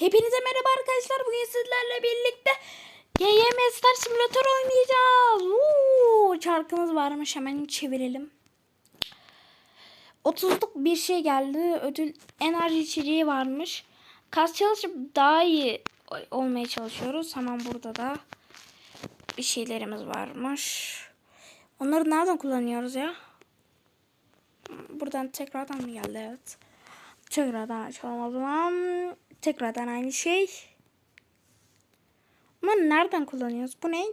Hepinize merhaba arkadaşlar. Bugün sizlerle birlikte YYM Star Simulator oynayacağız. Uuu, çarkımız varmış. Hemen çevirelim. 30'luk bir şey geldi. Ödül enerji içeceği varmış. Kas çalışıp daha iyi olmaya çalışıyoruz. Hemen burada da bir şeylerimiz varmış. Onları nereden kullanıyoruz ya? Buradan tekrardan mı geldi? Evet. Tekrardan açalım o zaman. Tekrardan aynı şey. Ama nereden kullanıyoruz? Bu ne?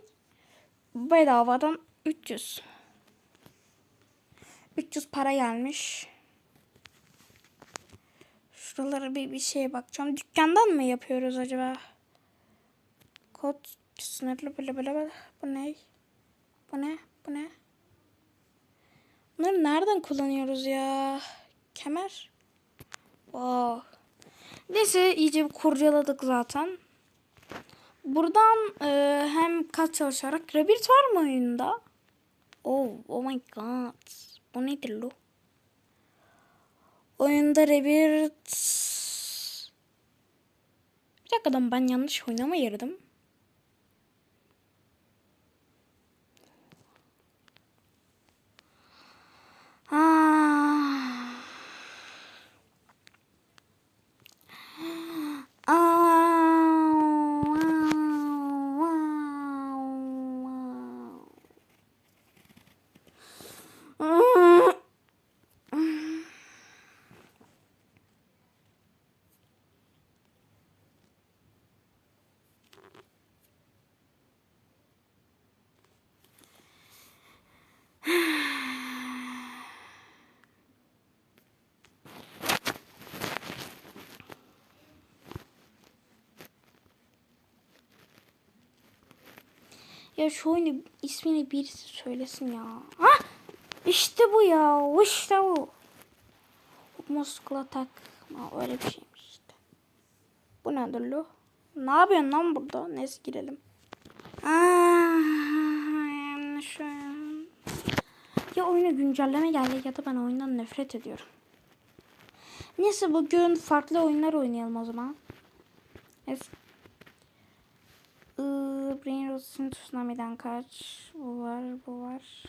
Bedavadan 300. 300 para gelmiş. Şuralara bir, bir şeye bakacağım. Dükkandan mı yapıyoruz acaba? Kod sınırlı böyle böyle. Bu ne? Bu ne? Bu ne? Bunları nereden kullanıyoruz ya? Kemer. Wow. Neyse iyice bir kurcaladık zaten. Buradan e, hem kas çalışarak Rebirth var mı oyunda? Oh, oh my god. Bu nedir lo? Oyunda Rebirth... Bir dakika ben yanlış oynama girdim. Ah. Um. Ya şu oyunu ismini birisi söylesin ya. Ha! İşte bu ya. İşte bu. Muskula tak. Ha, öyle bir şeymiş işte. Bu nedir lo? Ne yapıyorsun lan burada? Neyse girelim. Ya oyuna güncelleme geldi ya da ben oyundan nefret ediyorum. Neyse bugün farklı oyunlar oynayalım o zaman. Neyse. Iıı, Brain Rot'un Tsunami'den kaç. Bu var, bu var.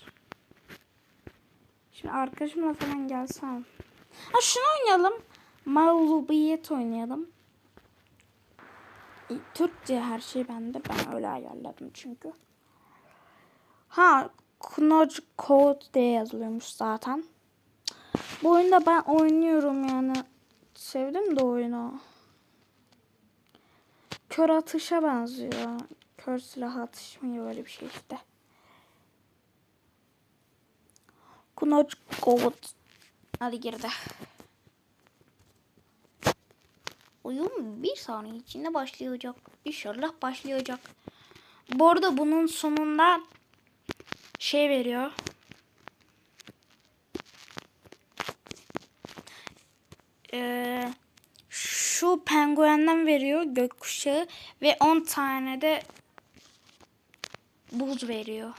Şimdi arkadaşımla falan gelsem. Ha şunu oynayalım. Mağlubiyet oynayalım. Türkçe her şey bende. Ben öyle ayarladım çünkü. Ha Knowledge Code diye yazılıyormuş zaten. Bu oyunda ben oynuyorum yani. Sevdim de oyunu. Kör atışa benziyor. Kör silah atış mı böyle bir şey işte. Kunoç Goat. Hadi girdi. Oyun bir saniye içinde başlayacak. İnşallah başlayacak. Bu arada bunun sonunda şey veriyor. Eee şu penguenden veriyor gökkuşağı ve 10 tane de buz veriyor.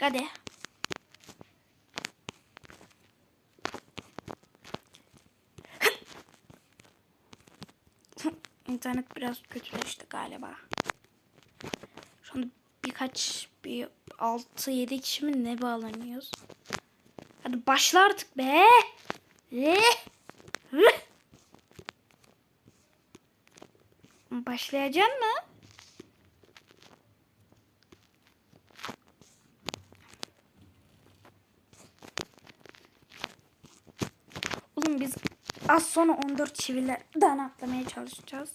Hadi. İnternet biraz kötüleşti galiba. Şu anda birkaç bir 6-7 kişi mi ne bağlanıyoruz? Hadi başla artık be. Eee. Başlayacak mı? Oğlum biz az sonra 14 çivilerden atlamaya çalışacağız.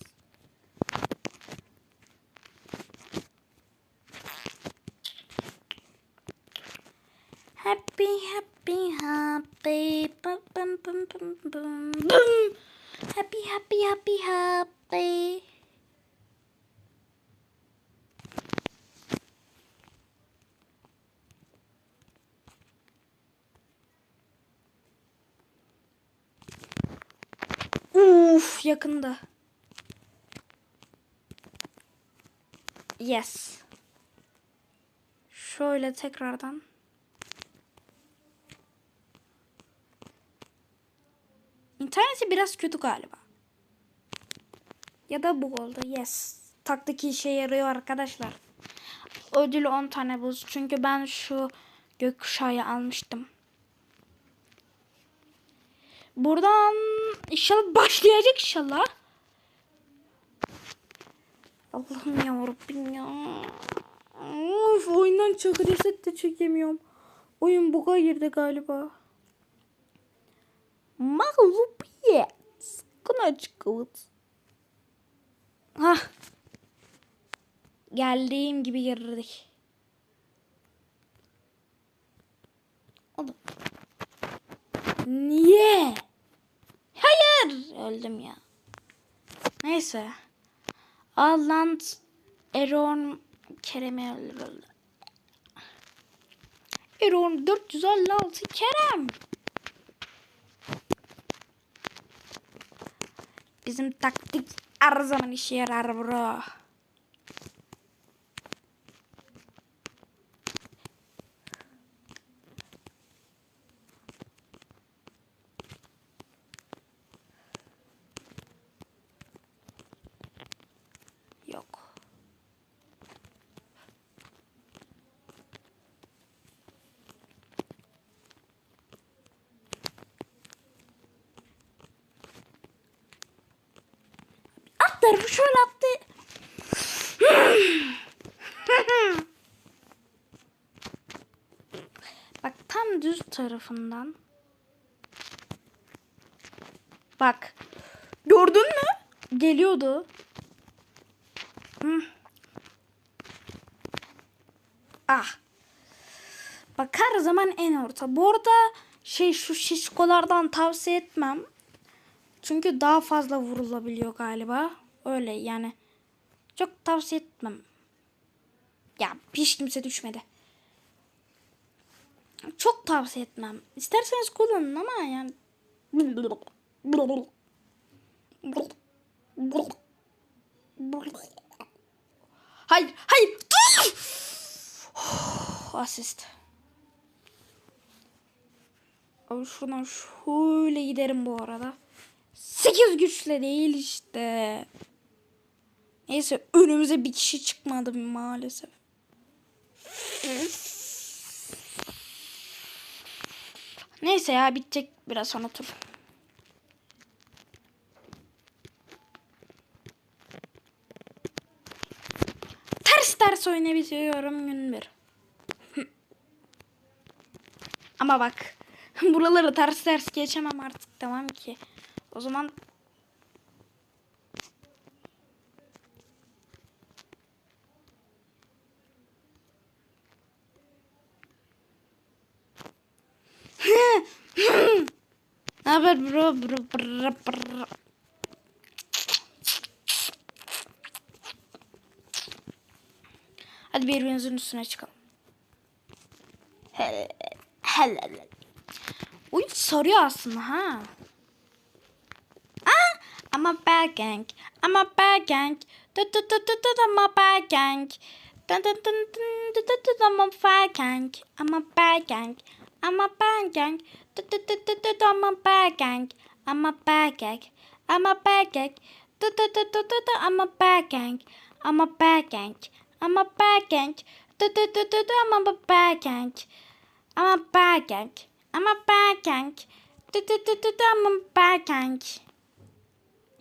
Uf, yakında. Yes. Şöyle tekrardan. İnterneti biraz kötü galiba. Ya da bu oldu. Yes. Taktik işe yarıyor arkadaşlar. Ödül 10 tane buz. Çünkü ben şu gökkuşağı almıştım. Buradan inşallah başlayacak inşallah. Allah'ım ya Rabbim ya. Of, oyundan çok reset de çekemiyorum. Oyun buga girdi galiba. Mağlubiyet. Kınaçkıvıt. Hah. Geldiğim gibi girdik. Oğlum. Niye? Öldüm ya. Neyse. Alland Eron Kerem'i öldürüldü. Eron 456 Kerem. Bizim taktik her zaman işe yarar bro. At tarafı şöyle attı. Bak tam düz tarafından. Bak. Gördün mü? Geliyordu. Hı. Ah. Bak her zaman en orta. Bu arada şey şu şişkolardan tavsiye etmem. Çünkü daha fazla vurulabiliyor galiba. Öyle yani. Çok tavsiye etmem. Ya hiç kimse düşmedi. Çok tavsiye etmem. İsterseniz kullanın ama yani. Hayır, hayır. Dur! Asist. Abi şuradan şöyle giderim bu arada. 8 güçle değil işte. Neyse önümüze bir kişi çıkmadı maalesef. Neyse ya bitecek biraz sonra tur. Ters ters oynayabiliyorum gün bir. Ama bak buraları ters ters geçemem artık tamam ki. O zaman Ne haber bro bro bro bro. Hadi birbirimizin üstüne çıkalım. Hele hele. Oyun sarıyor aslında ha. Ah, I'm a bad gang. I'm a bad gang. Du du du du du I'm a bad gang. Dun dun dun dun du du du I'm a bad gang. I'm a bad gang. I'm a bad gang. I'm a bad gang. I'm a bad gang. I'm a bad gang. I'm a bad gang. I'm a bad gang. I'm a bad gang. I'm a bad gang. I'm a bad gang. I'm a bad gang. I'm a bad gang.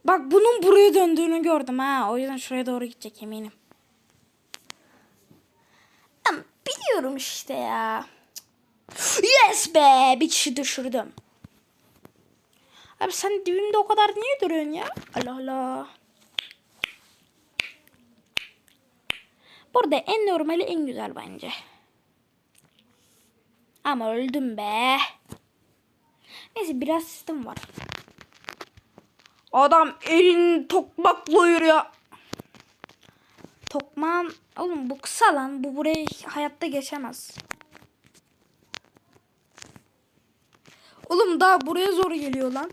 Bak bunun buraya döndüğünü gördüm ha. O yüzden şuraya doğru gidecek eminim. Biliyorum işte ya. Yes be! Bir kişi düşürdüm. Abi sen dibimde o kadar niye duruyorsun ya? Allah Allah. Burada en normali en güzel bence. Ama öldüm be. Neyse biraz sistem var. Adam elini tokmakla yürüyor. Tokmağın oğlum bu kısa lan. Bu buraya hayatta geçemez. Oğlum daha buraya zor geliyor lan.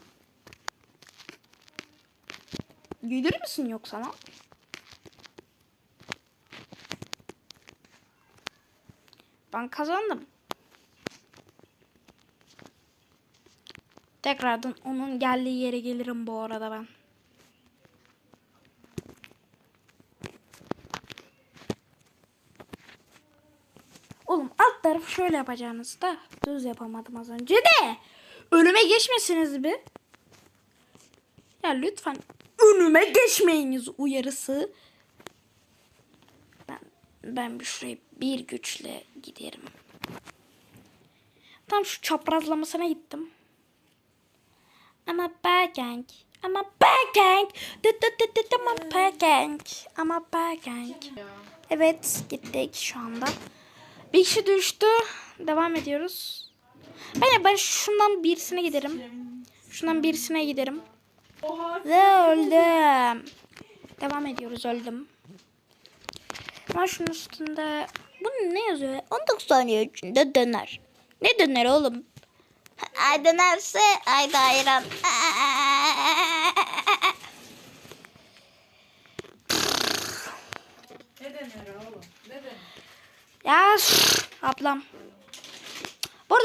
Gelir misin yoksa lan? Ben kazandım. Tekrardan onun geldiği yere gelirim bu arada ben. Oğlum alt tarafı şöyle yapacağınızda düz yapamadım az önce de. Önüme geçmesiniz bir. Ya lütfen önüme geçmeyiniz uyarısı. Ben, ben bir şuraya bir güçle giderim. Tam şu çaprazlamasına gittim. Ama backgang. Ama backgang. Dıt dıt dıt dıt ama backgang. Ama backgang. Evet gittik şu anda. Bir kişi düştü. Devam ediyoruz. Ben, ben şundan birisine giderim. Şundan birisine giderim. Ve öldüm. Devam ediyoruz öldüm. Ama şunun üstünde bu ne yazıyor? 19 saniye içinde döner. Ne döner oğlum? Ay dönerse ay da ayran. Ne denir oğlum? Ne denir? Ya ablam.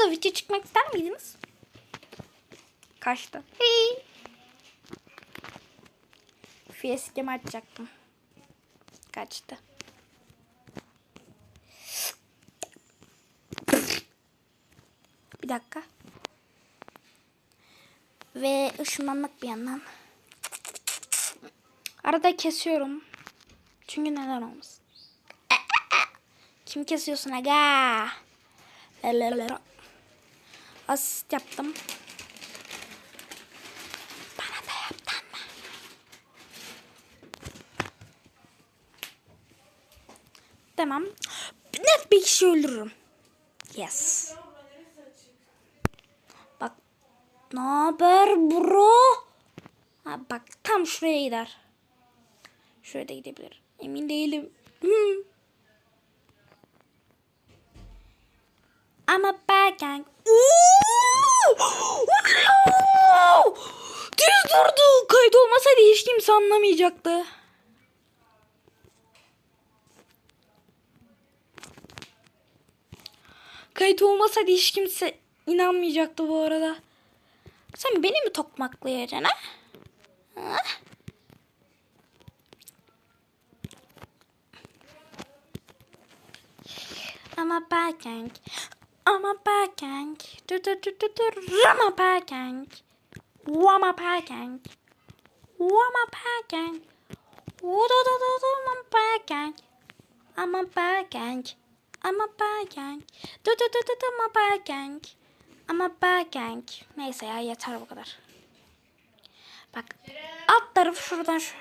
Arada video çıkmak ister miydiniz? Kaçtı. Hey. Facecam açacaktım. Kaçtı. Bir dakika. Ve ışınlanmak bir yandan. Arada kesiyorum. Çünkü neden olmasın. Kim kesiyorsun aga? Asist yaptım. Bana da yaptın mı? Tamam. Net bir kişi öldürürüm. Yes. Bak. Ne haber bro? Ha, bak tam şuraya gider. Şuraya da gidebilir. Emin değilim. Hmm. Ama backgang. Düz durdu. Kayıt olmasaydı hiç kimse anlamayacaktı. Kayıt olmasaydı hiç kimse inanmayacaktı bu arada. Sen beni mi tokmaklayacaksın ha? ha? I'm a bad gang. I'm a bad gang. Du, du, du, du, du. I'm a bad gang. I'm a bad gang. I'm a bad gang. Oh, du, du, du, du, I'm a bad gang. I'm a bad gang. I'm a bad gang. Du, du, du, du, du, I'm a bad gang. I'm a bad gang. Neyse ya yeter bu kadar. Bak alt tarafı şuradan şu.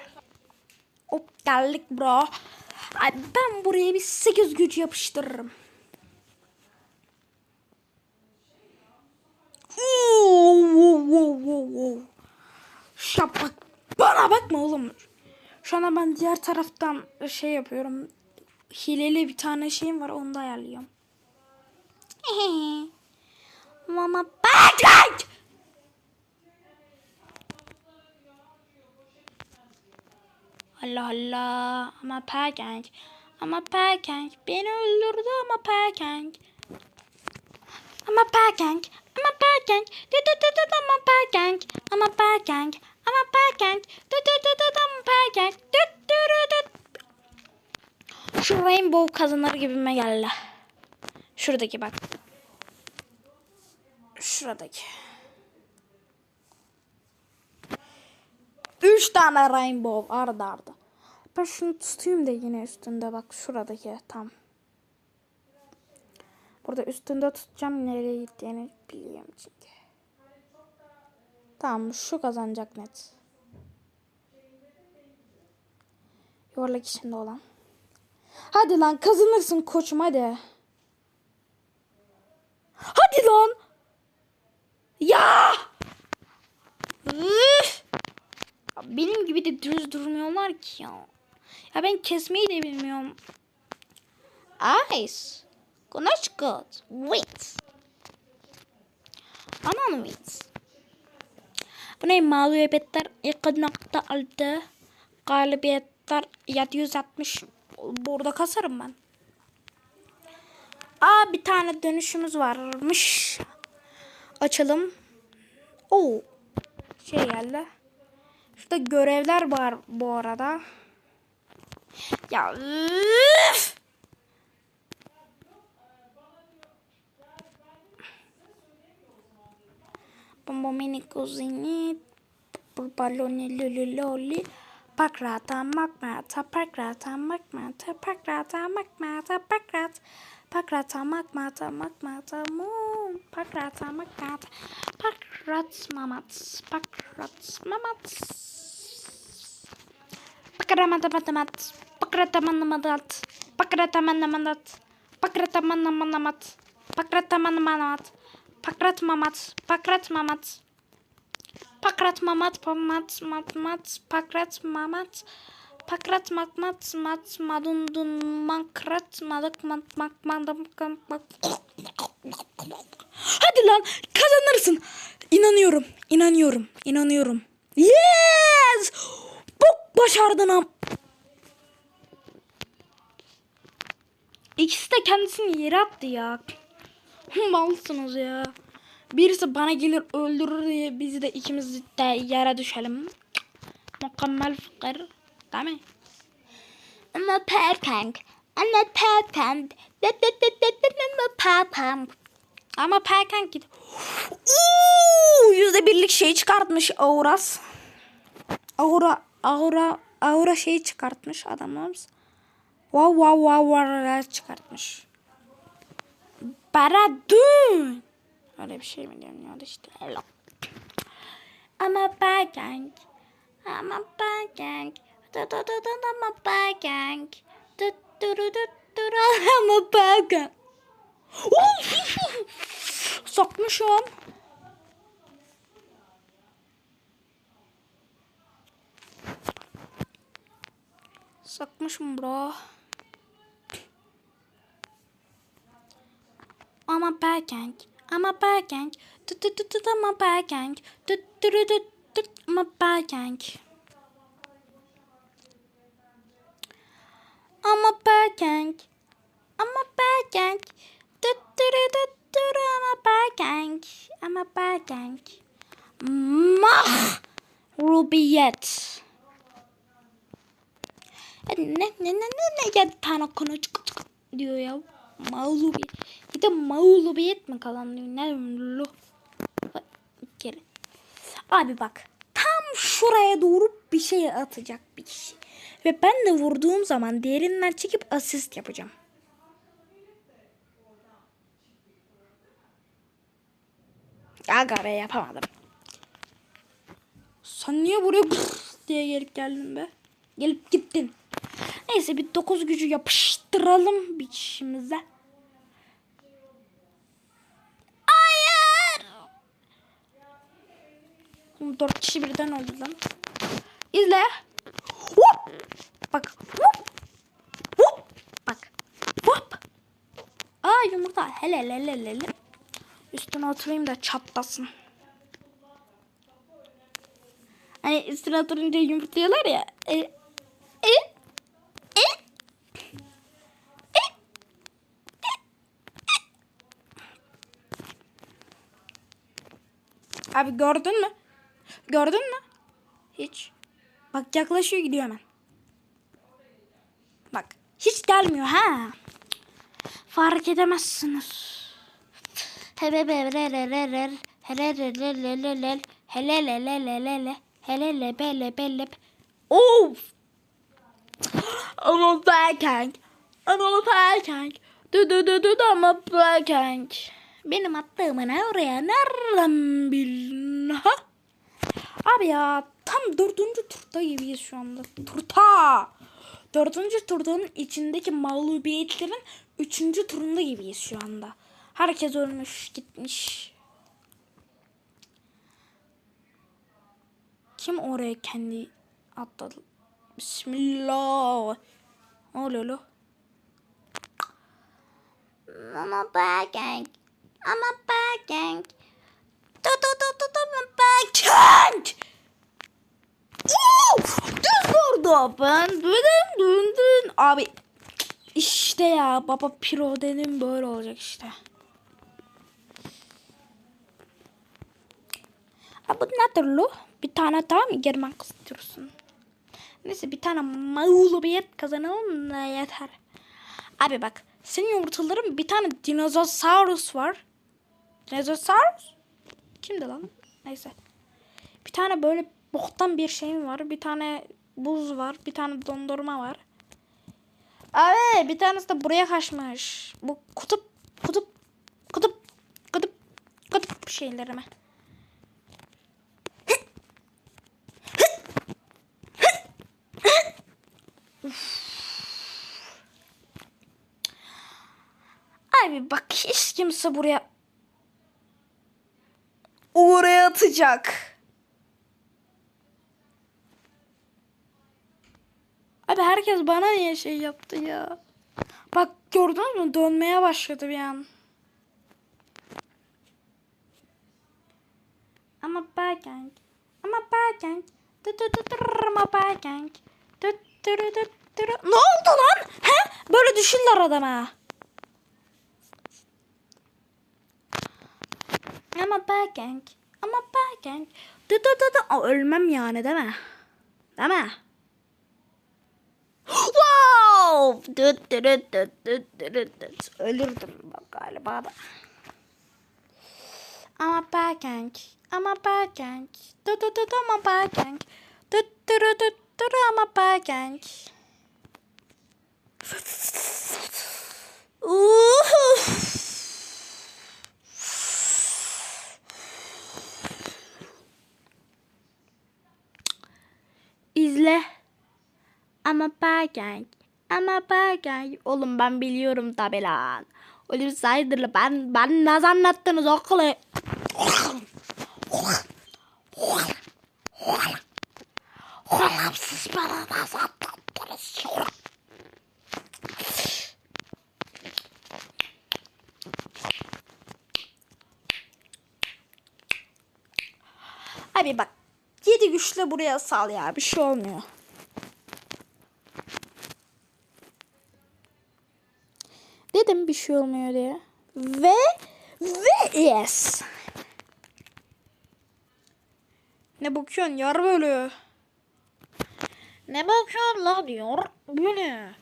Hop geldik bro. Ay, ben buraya bir 8 güç yapıştırırım. Oo, oo, oo, oo, oo. Şapak. Bana bakma oğlum. Şu anda ben diğer taraftan şey yapıyorum. Hileli bir tane şeyim var onu da ayarlıyorum. Mama bak. Allah Allah. Ama Pergang. Ama Pergang. Beni öldürdü ama Pergang. Ama Pergang. Ama. Dı dı dı dı dı ama Pergang. Ama Pergang. Ama. Dı dı dı dı dı ama Pergang. Dı dı dı dı. Şu Rainbow kazanır gibime geldi. Şuradaki bak. Şuradaki. Üç tane rainbow arda arda. Ben şunu tutayım da yine üstünde bak şuradaki tam. Burada üstünde tutacağım nereye gittiğini biliyorum çünkü. Tamam şu kazanacak net. Yuvarlak içinde olan. Hadi lan kazanırsın koçum hadi. Hadi lan. Ya. Benim gibi de düz durmuyorlar ki ya. Ya ben kesmeyi de bilmiyorum. Ice. Good. Wait. Anan wait. Bu ne mağlubiyetler 2.6 galibiyetler 760 burada kasarım ben. Aa bir tane dönüşümüz varmış. Açalım. Oo. Şey geldi. Şurada görevler var bu arada. Ya üf! Bombo mini kuzini. Baloni luli loli. Pakrata makmata pakrata makmata pakrata makmata pakrat. Pakrata makmata makmata mum. Pakrata makmata. Pakrat mamat. Pakrat mamat. Pakramatamamat. Pakratamanamat. Pakratamanamat. Pakratamanamat. Pakratamanamat. Pakratmamat. Pakratmamat. Pakrat mamat pamat mat mat pakrat mamat pakrat mat mat mat madun dun makrat madak mat mak madam mak Hadi lan kazanırsın. İnanıyorum. inanıyorum, inanıyorum. Yes! Bok başardın am. İkisi de kendisini yere attı ya. Malsınız ya. Birisi bana gelir öldürür diye bizi de ikimiz de yere düşelim. Mükemmel fikir. Değil mi? Ama perfect. Ama perfect. Ama perfect. Ama perfect git. Yüzde birlik şey çıkartmış Auras. Aura, aura, aura şeyi çıkartmış adamlarımız. Wow wow wow wow çıkartmış. Baradun. Öyle bir şey mi deniyordu işte. Ama bagang. Ama bagang. Da da da da ama bagang. Da da da da da da ama bagang. Sokmuşum. Sokmuşum bro. Ama bagang. Ama bagang. Tut tut tut ama bagang. Tut tut tut tut ama bagang. Ama bagang. Ama bagang. Tut tut tut tut ama bagang. Ama bagang. Mah. Rubiyet. Ne ne ne ne ne ya tane konu çık çık diyor ya. Mağlubiyet. Bir de mağlubiyet mi kalan diyor. Ne Geri. Abi bak. Tam şuraya doğru bir şey atacak bir kişi. Ve ben de vurduğum zaman derinden çekip asist yapacağım. Aga be yapamadım. Sen niye buraya diye gelip geldin be? Gelip gittin. Neyse bir dokuz gücü yapıştıralım bir kişimize. Hayır. Oğlum Dört kişi birden oldu lan. İzle. Hop. Bak. Hop. Hop. Bak. Hop. Aa yumurta. Hele hele hele. Üstüne oturayım da çatlasın. Hani üstüne oturunca yumurtluyorlar ya. E, e, e, e, e. Abi gördün mü? Gördün mü? Hiç. Bak yaklaşıyor gidiyor hemen. Bak hiç gelmiyor ha. Fark edemezsiniz. Hebeberererer. Hererererererel. Helelelelelele. Helelebelebeleb. Of. Ama Berkank. Ama Berkank. Du du du du du ama Berkank. Benim attığımı ne oraya nereden bildin ha? Abi ya tam dördüncü turda gibiyiz şu anda. Turta. Dördüncü turdanın içindeki mağlubiyetlerin üçüncü turunda gibiyiz şu anda. Herkes ölmüş gitmiş. Kim oraya kendi atladı? Bismillah. Oluyor lo? Ama bagang. Tu tu tu tu ama bagang. Oo! Düz vurdu. Ben dün dün. Abi işte ya baba piro dedim böyle olacak işte. Abi nedir lo? Bir tane daha mı girmek istiyorsun? Neyse bir tane mağlubiyet kazanalım da yeter. Abi bak senin yumurtaların bir tane dinozosaurus var. Dinozosaurus? Kimdi lan? Neyse. Bir tane böyle boktan bir şeyim var. Bir tane buz var. Bir tane dondurma var. Abi bir tanesi de buraya kaçmış. Bu kutup kutup kutup kutup kutup şeylerime. Abi bak hiç kimse buraya oraya atacak. Abi herkes bana niye şey yaptı ya? Bak gördünüz mü? Dönmeye başladı bir an. Ama bagang. Ama bagang. Ama bagang. Ne oldu lan? He? Böyle düşünler adama. Ama bagang. Ama. Tı tı tı tı. Aa, Ölmem yani değil mi? Değil mi? Wow! Düt dürüt düt düt dürüt düt. Ölürdüm bak galiba da. Ama bagang. Ama bagang. Düt düt düt ama bagang. Düt dürüt düt dürü ama bagang. Uhu. İzle. Ama bagen. Ama bagen. Oğlum ben biliyorum tabi lan. Oğlum saydır ben ben nasıl anlattınız okulu? Oğlum siz bana nasıl anlattınız? Abi bak. Güçle buraya sal ya. Bir şey olmuyor. Dedim bir şey olmuyor diye. Ve ve yes. Ne bakıyorsun yar böyle? Ne bakıyorsun la diyor. Böyle.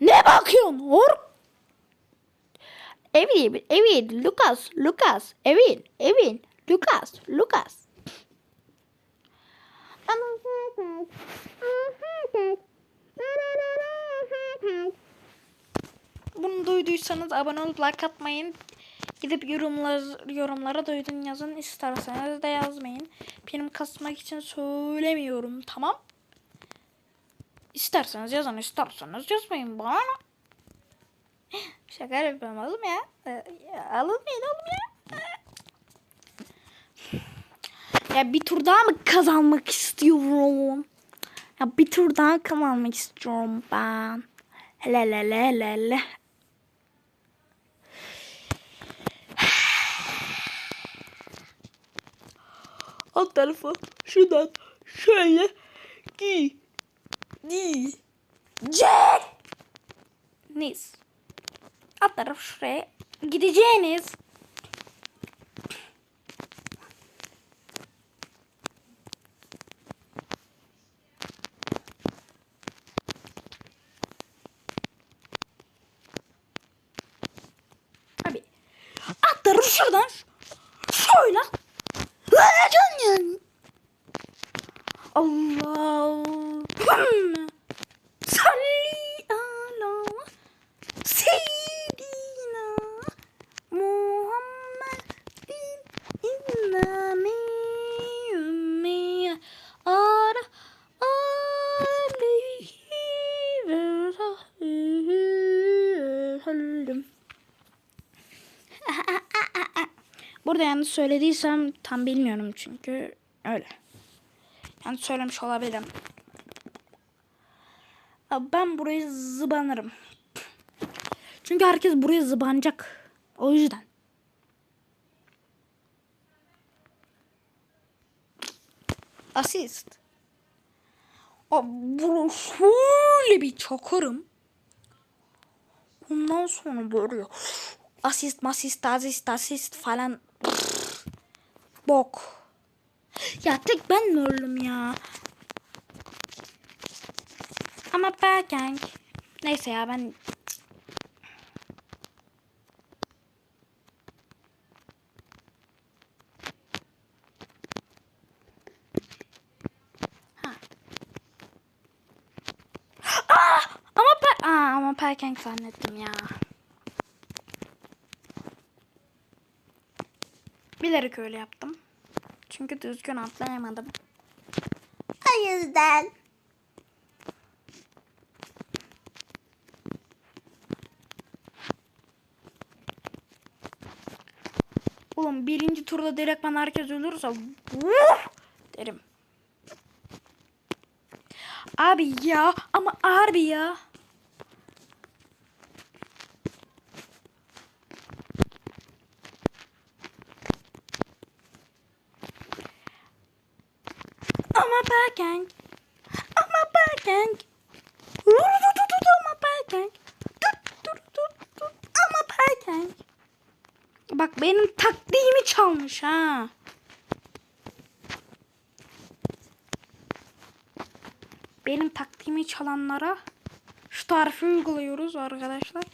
Ne bakıyorsun hor? Evin, Evin, Lucas, Lucas, Evin, Evin, Lucas, Lucas. Bunu duyduysanız abone olup like atmayın. Gidip yorumlar, yorumlara duydun yazın. isterseniz de yazmayın. Benim kasmak için söylemiyorum tamam. İsterseniz yazın isterseniz yazmayın bana. Şaka oğlum ya. Ee, ya, Alınmayın oğlum ya. Ya bir tur daha mı kazanmak istiyorum? Ya bir tur daha kazanmak istiyorum ben. Hele hele hele hele. Alt tarafı şuradan şöyle. Giy. Jack. Neyse. Alt taraf şuraya gideceğiniz. Abi. Alt taraf şuradan. Şöyle. Vereceksin yani. Allahümme söylediysem tam bilmiyorum çünkü öyle. Yanlış söylemiş olabilirim. Abi Ben burayı zıbanırım. Çünkü herkes buraya zıbanacak. O yüzden. Asist. Abi şöyle bir çakarım. Ondan sonra böyle asist masist asist asist falan Bok. Ya tek ben mi öldüm ya? Ama Berkeng. Neyse ya ben... Ha. Aa, ama, per Aa, ama Perkeng zannettim ya. Bilerek öyle yaptım. Çünkü düzgün atlayamadım. O yüzden. Oğlum birinci turda direktman herkes ölürse vuh derim. Abi ya ama harbi ya. Ama Bergenk. Ama Bergenk. Ama Bergenk. Ama Bergenk. Bak benim taktiğimi çalmış ha. Benim taktiğimi çalanlara şu tarifi uyguluyoruz arkadaşlar.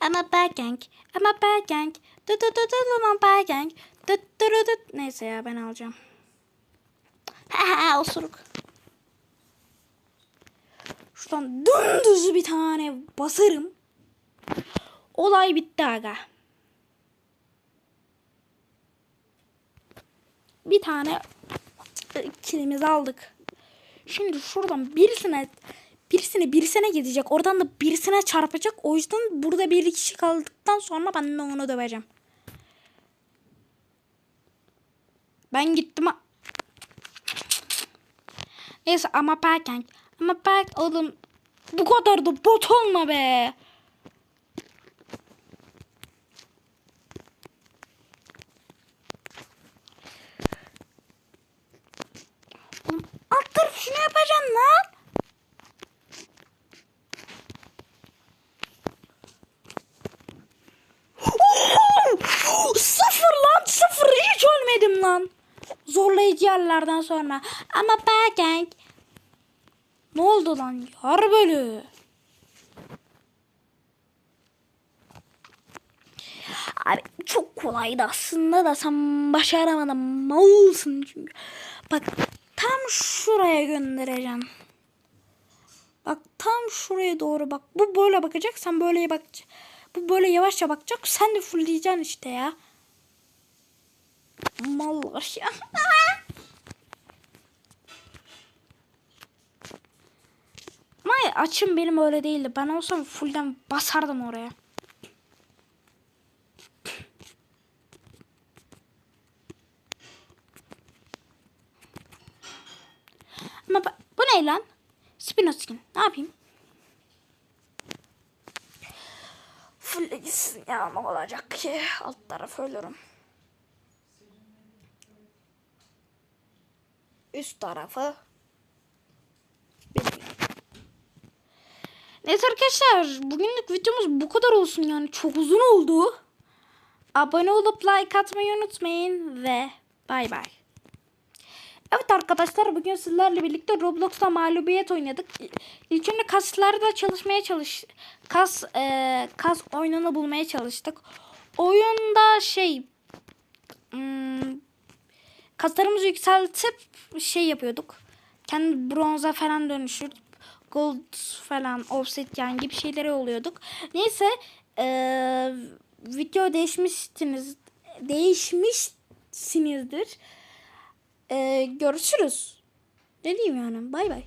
Ama Bergenk, ama Bergenk, dı dı dı dı ama Bergenk, dı dı dı dı. Neyse ya ben alacağım. Ha osuruk. Şuradan dümdüz bir tane basarım. Olay bitti aga. Bir tane kilimizi aldık. Şimdi şuradan birisine birisine birisine gidecek. Oradan da birisine çarpacak. O yüzden burada bir kişi kaldıktan sonra ben de onu döveceğim. Ben gittim. Neyse ama Berkenk. Ama Berk oğlum bu kadar da bot olma be. Alt tarafı şunu lan. Sıfır lan sıfır hiç ölmedim lan. Zorlayıcı yerlerden sonra. Ama Bergenk. Ne oldu lan yar bölü. Abi çok kolaydı aslında da sen başaramadın. Malsın çünkü. Bak tam şuraya göndereceğim. Bak tam şuraya doğru bak. Bu böyle bakacak sen böyle bak. Bu böyle yavaşça bakacak. Sen de fullleyeceksin işte ya. Mallar ya. Ama açım benim öyle değildi. Ben olsam fullden basardım oraya. Ama bu ne lan? Spinoskin. Ne yapayım? Full ya ne olacak ki? Alt taraf ölürüm. Üst tarafı bilmiyorum. Neyse arkadaşlar bugünlük videomuz bu kadar olsun yani çok uzun oldu. Abone olup like atmayı unutmayın ve bay bay. Evet arkadaşlar bugün sizlerle birlikte Roblox'ta mağlubiyet oynadık. İlk önce kaslarda çalışmaya çalış kas e, kas oyununu bulmaya çalıştık. Oyunda şey hmm, kaslarımızı yükseltip şey yapıyorduk. Kendi bronza falan dönüşüp gold falan obsidian gibi şeylere oluyorduk. Neyse e, video değişmişsiniz değişmişsinizdir. Ee, görüşürüz. Ne diyeyim yani? Bay bay.